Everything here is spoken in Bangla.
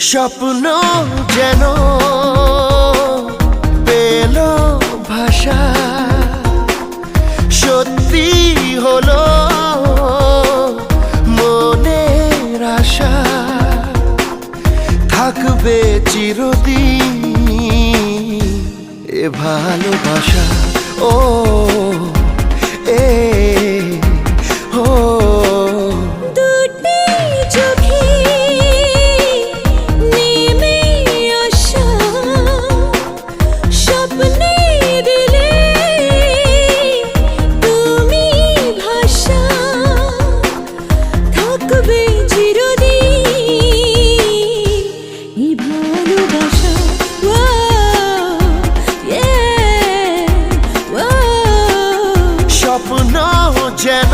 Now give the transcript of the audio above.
স্বপ্ন যেন পেল ভাষা সত্যি হলো মনের আশা। থাকবে চিরদিন এ ভালোবাসা। ও এই ভালোবাসা স্বপ্ন যেন